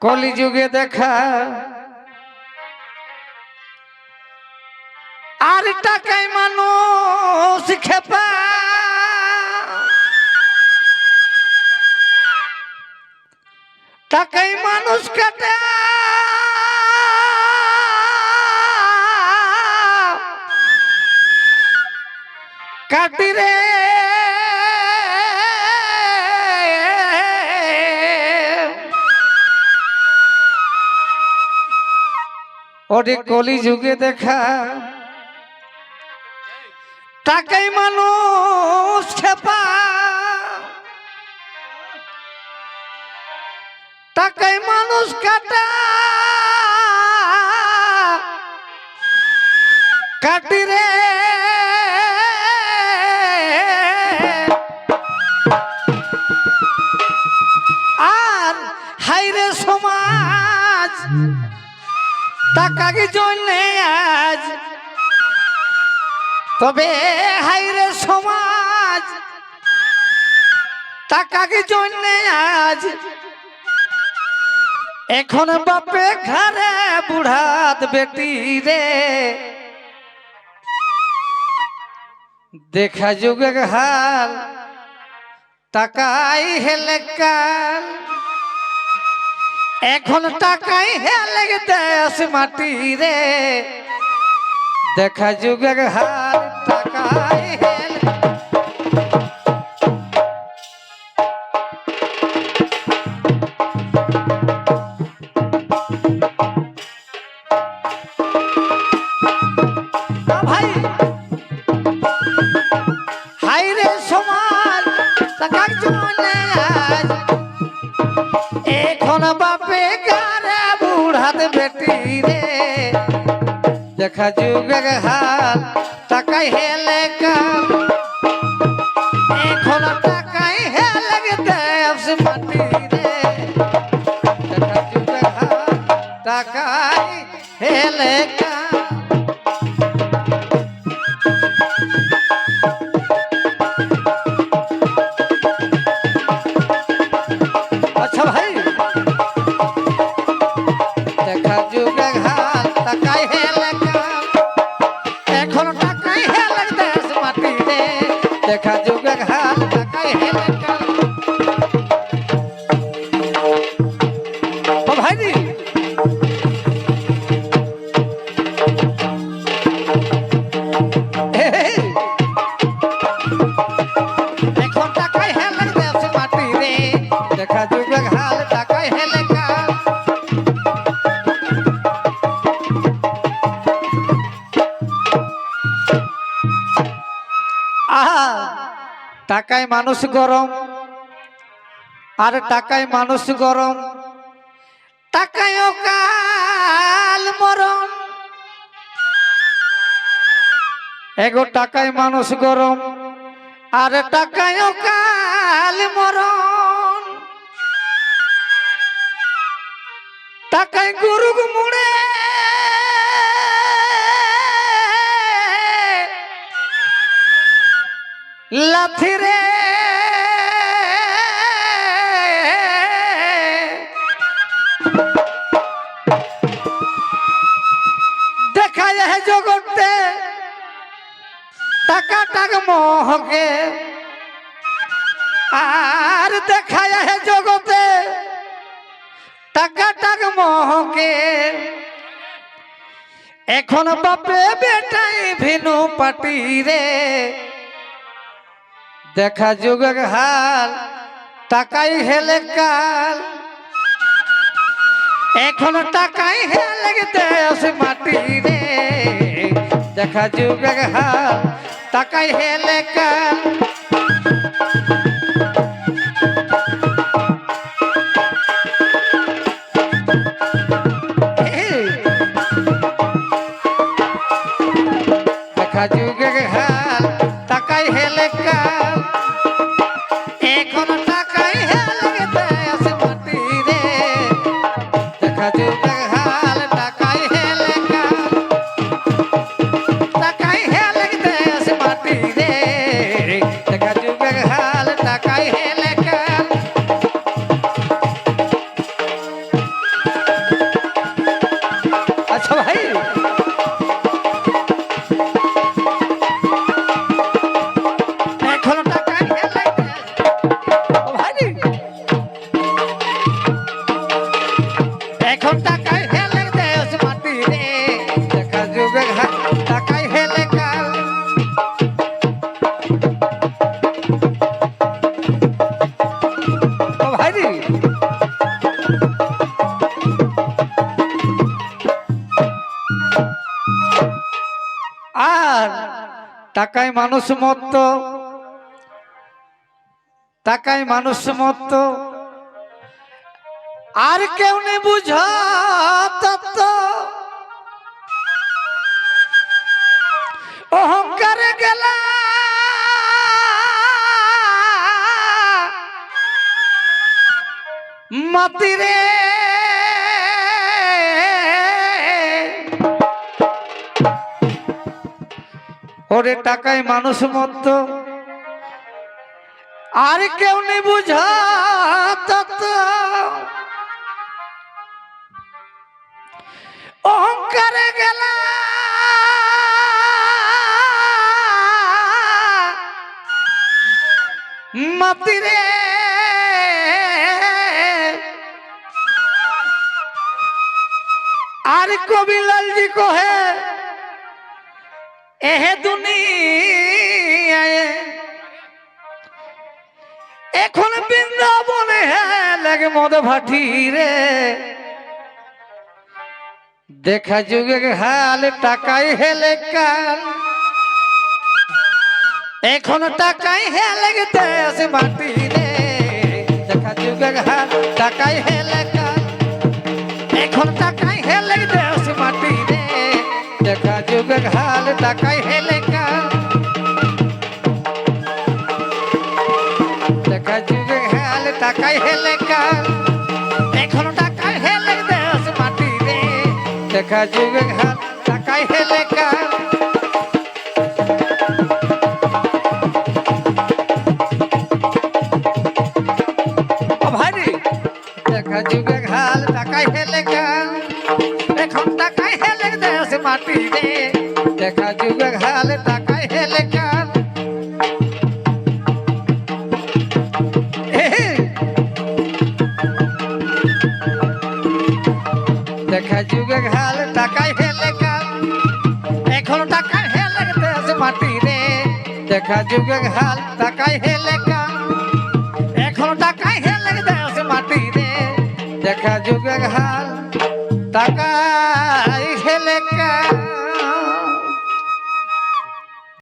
কলিযুগে দেখা আর টাকায় মানুষ খেপা। টাকায় মানুষ কাটা। কাটি রে ওরে কলি যুগে দেখা। তাকে মানুষ খেপা। তাকে মানুষ কাটা। কাটি রে টাকাকে জন্যে আজ? তবে হাইরে সমাজ টাকাকে জন্যে আজ? এখন বাপে ঘরে বুড়াত বেটি রে। দেখা যুগে হাল, টাকাই হেলে কাল। এখন টাকাই হেলে দেশ মাটি রে। দেখা যুগের হাল এখন বাপে গারে বুড়াতে বেটি রে? দেখা যুগের হাল, টাকাই হেলে কাম। এখন টাকাই হেলে দেশ মাটি রে। দেখা যুগের হাল, টাকাই হেলে কাল আহা টাকায় মানুষ গরম আর টাকায় মানুষ গরম। টাকায় কাল মরণ। এগো টাকায় মানুষ গরম, আর টাকায় কাল মরণ। টাকায় গুরু মুড়ে লাথি মহকে আর দেখা যায় জগতে টাকা টাক মহকে। এখন বাপে বেটাই ভিনু পাটি রে। দেখা যুগের হাল, টাকাই হেলে কাল। এখন টাকাই হেলে দেশ মাটি রে। দেখা যুগ টাকাই হেলে কাল টাকায় মানুষ মত টাকায় মানুষ মত আর কেউ নেই বুঝ তত্ত্ব। অহংকারে গেলা। মাতিরে ওরে টাকায় মানুষ মত আর কেউ নেই বুঝা। অহংকারে গেলা। মাতিরে আর কবিলালজি কহে এহে দুনিয়ায়। এখন বৃন্দাবনে লাগে মদ ভাটি রে। দেখা যুগে হাল টাকায় হেলে কাল। এখন টাকায় হেলে দেশ মাটি রে। দেখা যুগে হাল টাকায় হেলে কাল। এখন টাকায় হেলে দেশ মাটি যুগে হাল টাকায় হেলে কাল দেখা যুগে হাল টাকায় হেলে কাল এখন টাকায় হেলে দেশ মাটি রে দেখা যুগে হাল দেখা যুগে হাল টাকায় হেলে দেখা যুগে হাল টাকায় হেলে কাল এখন টাকায় হেলে দেশ মাটি রে দেখা যুগে হাল টাকায় হেলে কাল এখন টাকায় হেলে দেশ মাটি রে দেখা যুগে হাল টাকা